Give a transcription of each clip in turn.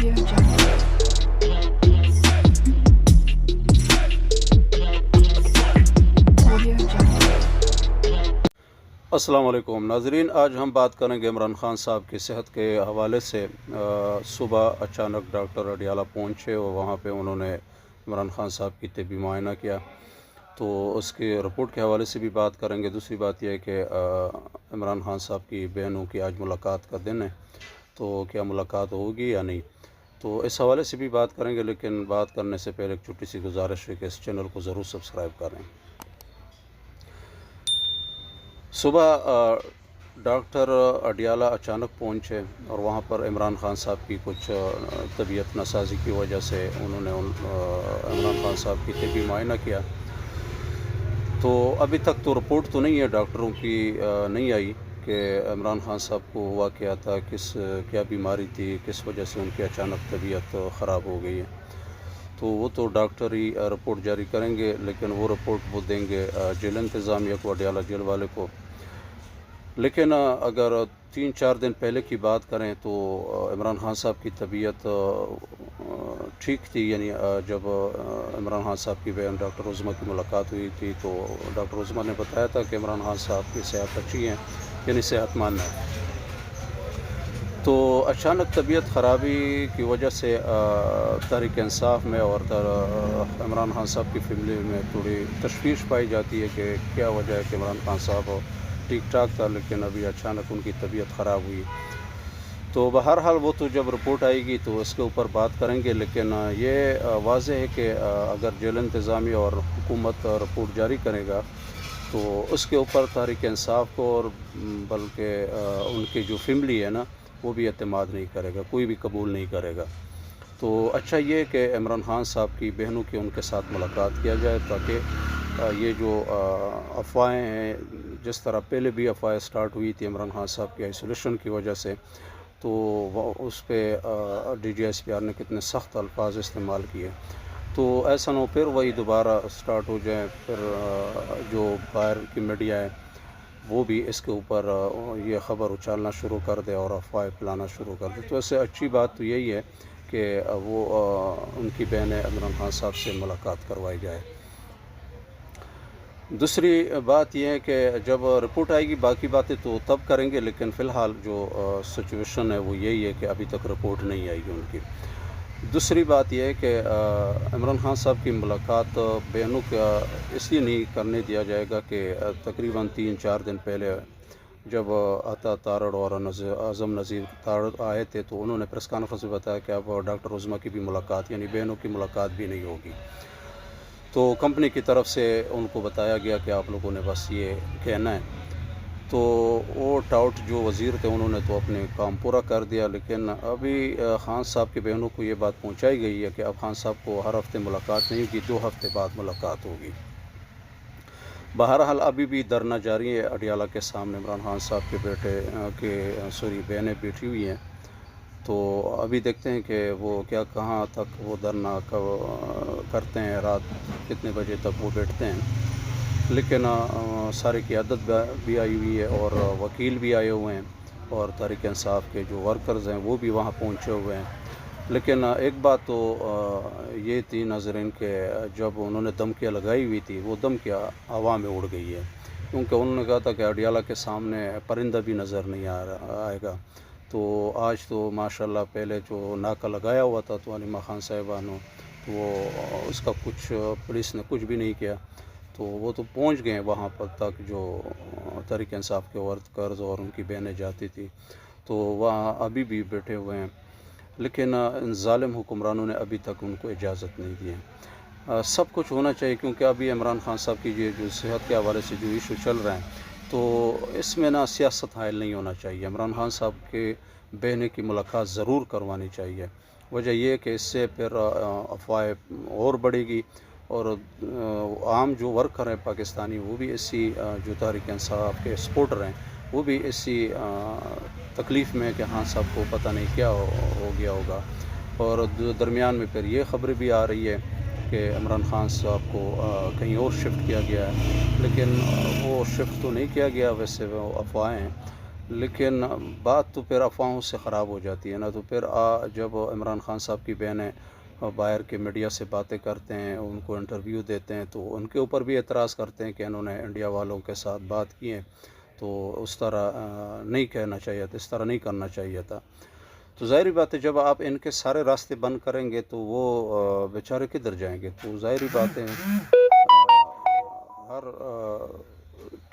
السلام علیکم ناظرین، آج ہم بات کریں گے عمران خان صاحب کی صحت کے حوالے سے۔ صبح اچانک ڈاکٹر اڈیالہ پہنچے اور وہاں پہ انہوں نے عمران خان صاحب کی طبی معائنہ کیا۔ تو اس کے رپورٹ کے حوالے سے بھی بات کریں گے۔ دوسری بات یہ ہے کہ عمران خان صاحب کی بہنوں کی آج ملاقات کا دن ہے۔ تو کیا ملاقات ہوگی یا نہیں؟ تو اس حوالے سے بھی بات کریں گے، لیکن بات کرنے سے پہلے ایک چھوٹی سی گزارش ہے کہ اس چینل کو ضرور سبسکرائب کریں۔ صبح ڈاکٹر اڈیالہ اچانک پہنچے اور وہاں پر عمران خان صاحب کی کچھ طبیعت ناسازی کی وجہ سے انہوں نے ان عمران خان صاحب کی طبی معائنہ کیا۔ تو ابھی تک تو رپورٹ تو نہیں ہے، ڈاکٹروں کی نہیں آئی۔ کہ عمران خان صاحب کو ہوا کیا تھا، کس، کیا بیماری تھی، کس وجہ سے ان کی اچانک طبیعت خراب ہو گئی ہے۔ تو وہ تو ڈاکٹر ہی رپورٹ جاری کریں گے، لیکن وہ رپورٹ وہ دیں گے جیل انتظامیہ کو، اڈیالہ جیل والے کو۔ لیکن اگر تین چار دن پہلے کی بات کریں تو عمران خان صاحب کی طبیعت ٹھیک تھی۔ یعنی جب عمران خان صاحب کی بہن ڈاکٹر عظمہ کی ملاقات ہوئی تھی تو ڈاکٹر عظمہ نے بتایا تھا کہ عمران خان صاحب کی صحت اچھی ہے یعنی صحت مند ہے۔ تو اچانک طبیعت خرابی کی وجہ سے تحریک انصاف میں اور عمران خان صاحب کی فیملی میں تھوڑی تشویش پائی جاتی ہے کہ کیا وجہ ہے کہ عمران خان صاحب ٹھیک ٹھاک تھا، لیکن ابھی اچانک ان کی طبیعت خراب ہوئی۔ تو بہرحال وہ تو جب رپورٹ آئے گی تو اس کے اوپر بات کریں گے، لیکن یہ واضح ہے کہ اگر جیل انتظامیہ اور حکومت رپورٹ جاری کرے گا تو اس کے اوپر تحریک انصاف کو اور بلکہ ان کی جو فیملی ہے نا، وہ بھی اعتماد نہیں کرے گا، کوئی بھی قبول نہیں کرے گا۔ تو اچھا یہ کہ عمران خان صاحب کی بہنوں کی ان کے ساتھ ملاقات کیا جائے تاکہ یہ جو افواہیں ہیں، جس طرح پہلے بھی افواہیں سٹارٹ ہوئی تھی عمران خان صاحب کی آئسولیشن کی وجہ سے، تو اس پہ D G S P R نے کتنے سخت الفاظ استعمال کیے۔ تو ایسا نہ ہو، پھر وہی دوبارہ سٹارٹ ہو جائیں، پھر جو باہر کی میڈیا ہے، وہ بھی اس کے اوپر یہ خبر اچھالنا شروع کر دے اور افواہیں پھیلانا شروع کر دے۔ تو اس سے اچھی بات تو یہی ہے کہ وہ ان کی بہنیں عمران خان صاحب سے ملاقات کروائی جائے۔ دوسری بات یہ ہے کہ جب رپورٹ آئے گی، باقی باتیں تو تب کریں گے، لیکن فی الحال جو سچویشن ہے وہ یہی ہے کہ ابھی تک رپورٹ نہیں آئی گی ان کی۔ دوسری بات یہ ہے کہ عمران خان صاحب کی ملاقات آ، بہنوں کا اس لیے نہیں کرنے دیا جائے گا کہ تقریباً تین چار دن پہلے جب عطا تارڑ اور اعظم نذیر تارڑ آئے تھے تو انہوں نے پریس کانفرنس میں بتایا کہ اب ڈاکٹر عظمہ کی بھی ملاقات یعنی بہنوں کی ملاقات بھی نہیں ہوگی۔ تو کمپنی کی طرف سے ان کو بتایا گیا کہ آپ لوگوں نے بس یہ کہنا ہے۔ تو وہ ٹاؤٹ جو وزیر تھے انہوں نے تو اپنے کام پورا کر دیا، لیکن ابھی خان صاحب کی بہنوں کو یہ بات پہنچائی گئی ہے کہ اب خان صاحب کو ہر ہفتے ملاقات نہیں ہوگی، دو ہفتے بعد ملاقات ہوگی۔ بہرحال ابھی بھی دھرنا جاری ہے اڈیالہ کے سامنے، عمران خان صاحب کے بیٹے کے سوری، بہنیں بیٹھی ہوئی ہیں۔ تو ابھی دیکھتے ہیں کہ وہ کیا، کہاں تک وہ دھرنا کرتے ہیں، رات کتنے بجے تک وہ بیٹھتے ہیں۔ لیکن سارے کی عدد بھی آئی ہوئی ہے اور وکیل بھی آئے ہوئے ہیں اور تحریک انصاف کے جو ورکرز ہیں وہ بھی وہاں پہنچے ہوئے ہیں۔ لیکن ایک بات تو یہ تھی ناظرین کہ جب انہوں نے دھمکیاں لگائی ہوئی تھی، وہ دھمکیاں ہوا میں اڑ گئی ہے کیونکہ انہوں نے کہا تھا کہ اڈیالہ کے سامنے پرندہ بھی نظر نہیں آ رہا، آئے گا۔ تو آج تو ماشاءاللہ پہلے جو ناکہ لگایا ہوا تھا تو علیمہ خان صاحبانوں تو وہ اس کا کچھ پولیس نے کچھ بھی نہیں کیا۔ تو وہ تو پہنچ گئے وہاں پر تک جو تحریک انصاف کے ورکرز اور ان کی بہنیں جاتی تھی۔ تو وہاں ابھی بھی بیٹھے ہوئے ہیں۔ لیکن ان ظالم حکمرانوں نے ابھی تک ان کو اجازت نہیں دی ہے۔ سب کچھ ہونا چاہیے کیونکہ ابھی عمران خان صاحب کی یہ جو صحت کے حوالے سے جو ایشو چل رہے ہیں تو اس میں نا سیاست حائل نہیں ہونا چاہیے۔ عمران خان صاحب کے بہنیں کی ملاقات ضرور کروانی چاہیے۔ وجہ یہ کہ اس سے پھر افواہ اور بڑھے گی۔ اور عام جو ورکر ہیں پاکستانی، وہ بھی اسی جو تحریک انصاف کے سپورٹر ہیں، وہ بھی اسی تکلیف میں کہ ہاں صاحب کو پتہ نہیں کیا ہو گیا ہوگا۔ اور درمیان میں پھر یہ خبر بھی آ رہی ہے کہ عمران خان صاحب کو کہیں اور شفٹ کیا گیا ہے۔ لیکن وہ شفٹ تو نہیں کیا گیا، ویسے وہ افواہیں ہیں۔ لیکن، بات تو پھر افواہوں سے خراب ہو جاتی ہے نا۔ تو پھر، آ، جب عمران خان صاحب کی بہنیں باہر کے میڈیا سے باتیں کرتے ہیں، ان کو انٹرویو دیتے ہیں، تو ان کے اوپر بھی اعتراض کرتے ہیں کہ انہوں نے انڈیا والوں کے ساتھ بات کی ہے۔ تو اس طرح نہیں کہنا چاہیے تھا، اس طرح نہیں کرنا چاہیے تھا۔ تو ظاہری بات ہے، جب آپ ان کے سارے راستے بند کریں گے تو وہ بیچارے کدھر جائیں گے؟ تو ظاہری بات ہے ہر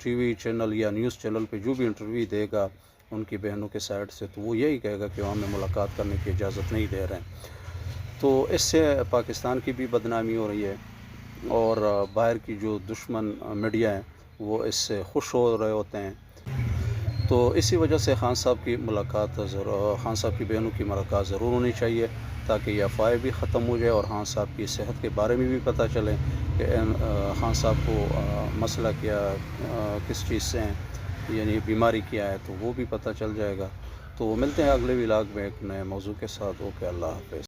ٹی وی چینل یا نیوز چینل پہ جو بھی انٹرویو دے گا، ان کی بہنوں کے سائڈ سے، تو وہ یہی کہے گا کہ وہ ہمیں ملاقات کرنے کی اجازت نہیں دے رہے ہیں۔ تو اس سے پاکستان کی بھی بدنامی ہو رہی ہے اور باہر کی جو دشمن میڈیا ہیں وہ اس سے خوش ہو رہے ہوتے ہیں۔ تو اسی وجہ سے خان صاحب کی ملاقات ضرور خان صاحب کی بہنوں کی ملاقات ضرور ہونی چاہیے تاکہ یہ افواہیں بھی ختم ہو جائے اور خان صاحب کی صحت کے بارے میں بھی پتہ چلے کہ خان صاحب کو مسئلہ کیا کس چیز سے ہیں یعنی بیماری کیا ہے، تو وہ بھی پتہ چل جائے گا۔ تو ملتے ہیں اگلے ولاگ میں ایک نئے موضوع کے ساتھ۔ اوکے، اللہ حافظ۔